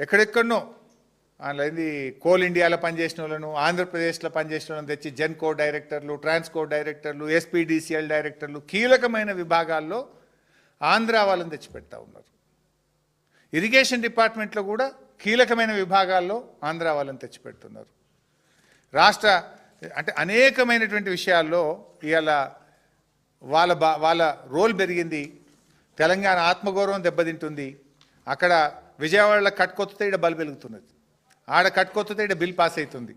ఎక్కడెక్కడనో. అందులో కోల్ ఇండియాలో పనిచేసిన వాళ్ళను ఆంధ్రప్రదేశ్లో పనిచేసిన వాళ్ళని తెచ్చి జెన్కో డైరెక్టర్లు ట్రాన్స్కో డైరెక్టర్లు ఎస్పీడీసీఎల్ డైరెక్టర్లు కీలకమైన విభాగాల్లో ఆంధ్ర వాళ్ళని తెచ్చిపెడతా ఉన్నారు. ఇరిగేషన్ డిపార్ట్మెంట్లో కూడా కీలకమైన విభాగాల్లో ఆంధ్ర వాళ్ళని తెచ్చిపెడుతున్నారు రాష్ట్ర అంటే అనేకమైనటువంటి విషయాల్లో ఇవాళ వాళ్ళ బా వాళ్ళ రోల్ పెరిగింది. తెలంగాణ ఆత్మగౌరవం దెబ్బతింటుంది. అక్కడ విజయవాడలో కట్టుకొత్తే ఇక్కడ బల్ వెలుగుతున్నది. ఆడ కట్టుకొత్తే ఇక్కడ బిల్ పాస్ అవుతుంది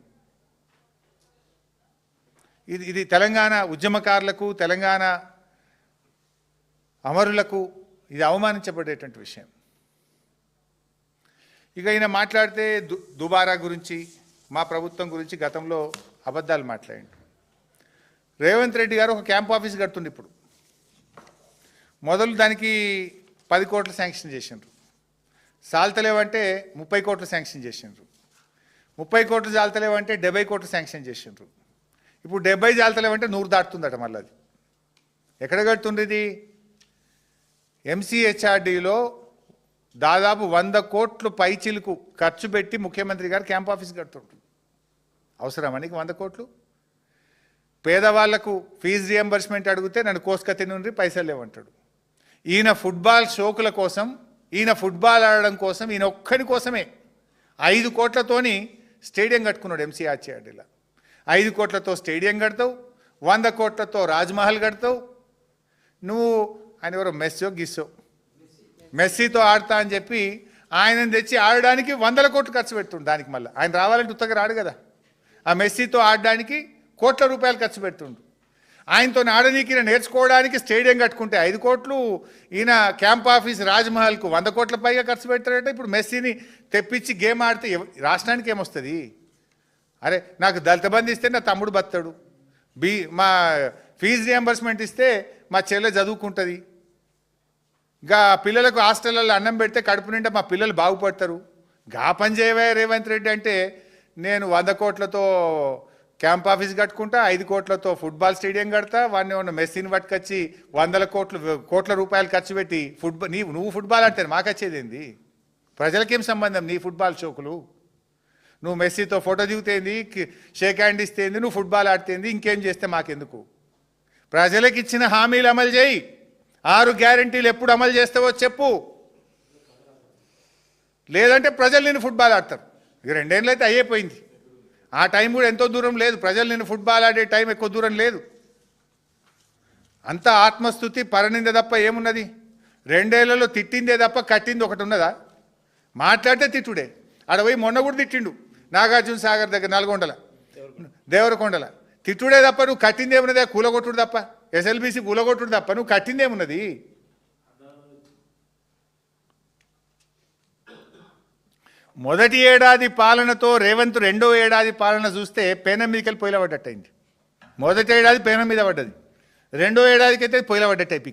ఇది ఇది తెలంగాణ ఉద్యమకారులకు తెలంగాణ అమరులకు ఇది అవమానించబడేటువంటి విషయం. ఇక ఈయన మాట్లాడితే దు దుబారా గురించి మా ప్రభుత్వం గురించి గతంలో అబద్ధాలు మాట్లాడి రేవంత్ రెడ్డి గారు ఒక క్యాంప్ ఆఫీస్ కడుతుండే ఇప్పుడు. మొదలు దానికి పది కోట్లు శాంక్షన్ చేసిండ్రు. సాల్తలేవంటే ముప్పై కోట్లు శాంక్షన్ చేసిండ్రు. ముప్పై కోట్లు జాలతలేవంటే డెబ్బై కోట్లు శాంక్షన్ చేసిండ్రు. ఇప్పుడు డెబ్బై జాలతలేవంటే నూరు దాటుతుందట మళ్ళీ అది. ఎక్కడ కడుతుండ్రు ఇది ఎంసీహెచ్ఆర్డీలో దాదాపు వంద కోట్లు పైచిలకు ఖర్చు పెట్టి ముఖ్యమంత్రి గారు క్యాంప్ ఆఫీస్ కడుతుండ్రు. అవసరమా నీకు వంద కోట్లు? పేదవాళ్ళకు ఫీజు రియంబర్స్మెంట్ అడిగితే నన్ను కోసుక నుండి పైసలు లేవంటాడు. ఈయన ఫుట్బాల్ షోకుల కోసం ఈయన ఫుట్బాల్ ఆడడం కోసం ఈయన ఒక్కడి కోసమే ఐదు కోట్లతోని స్టేడియం కట్టుకున్నాడు ఎంసీఆర్టీఆర్డీలో ఐదు కోట్లతో స్టేడియం కడతావు వంద కోట్లతో రాజ్మహల్ కడతావు నువ్వు ఆయన ఎవరో మెస్సో గిస్సో. మెస్సీతో ఆడతా అని చెప్పి ఆయనను తెచ్చి ఆడడానికి వందల కోట్లు ఖర్చు పెడుతుండు దానికి మళ్ళీ. ఆయన రావాలంటే ఉత్తగా రాడు కదా. ఆ మెస్సీతో ఆడడానికి కోట్ల రూపాయలు ఖర్చు పెడుతుండు. ఆయనతో ఆడనీకి ఈయన నేర్చుకోవడానికి స్టేడియం కట్టుకుంటే ఐదు కోట్లు ఈయన క్యాంప్ ఆఫీస్ రాజ్మహల్కు వంద కోట్ల పైగా ఖర్చు పెడతాడంటే ఇప్పుడు మెస్సీని తెప్పించి గేమ్ ఆడితే రాష్ట్రానికి ఏమొస్తుంది? అరే నాకు దళిత బంధు ఇస్తే నా తమ్ముడు బతాడు బీ మా ఫీజు రియంబర్స్మెంట్ ఇస్తే మా చెల్లె చదువుకుంటుంది. గా పిల్లలకు హాస్టల్లో అన్నం పెడితే కడుపు నిండా మా పిల్లలు బాగుపడతారు. గా పని చేయవే రేవంత్ రెడ్డి అంటే నేను వంద కోట్లతో క్యాంప్ ఆఫీస్ కట్టుకుంటా ఐదు కోట్లతో ఫుట్బాల్ స్టేడియం కడతా వాడిని ఉన్న మెస్సీని పట్టుకొచ్చి వందల కోట్లు కోట్ల రూపాయలు ఖర్చు పెట్టి ఫుట్బాల్ నీ నువ్వు ఫుట్బాల్ ఆడితే మాకొచ్చేది ఏంది? ప్రజలకేం సంబంధం నీ ఫుట్బాల్ షోకులు? నువ్వు మెస్సీతో ఫోటో దిగుతేంది షేక్ హ్యాండ్ ఇస్తేంది నువ్వు ఫుట్బాల్ ఆడితేంది ఇంకేం చేస్తే మాకెందుకు? ప్రజలకు ఇచ్చిన హామీలు అమలు చేయి. ఆరు గ్యారంటీలు ఎప్పుడు అమలు చేస్తావో చెప్పు. లేదంటే ప్రజలు నేను ఫుట్బాల్ ఆడతారు. ఇక రెండేళ్ళు అయితే అయ్యిపోయింది ఆ టైం కూడా ఎంతో దూరం లేదు. ప్రజలు నేను ఫుట్బాల్ ఆడే టైం ఎక్కువ దూరం లేదు. అంత ఆత్మస్థుతి పరనింద తప్ప ఏమున్నది? రెండేళ్ళలో తిట్టిందే తప్ప కట్టింది ఒకటి ఉన్నదా? మాట్లాడితే తిట్టుడే. ఆడ పోయి మొన్న కూడా తిట్టిండు. నాగార్జున సాగర్ దగ్గర నల్గొండల. దేవరకొండల. తిట్టుడే తప్ప నువ్వు కట్టింది ఏమున్నది కూలగొట్టుడు తప్ప. ఎస్ఎల్బీసీ కూలగొట్టుడు తప్ప నువ్వు కట్టిందేమున్నది? మొదటి ఏడాది పాలనతో రేవంత్ రెండో ఏడాది పాలన చూస్తే పేనం మీదకెళ్ళి పొయ్యిల పడ్డట్టయింది. మొదటి ఏడాది పేనం మీద పడ్డది. రెండో ఏడాదికి అయితే పొయ్యిల పడ్డట్టు అయిపోయింది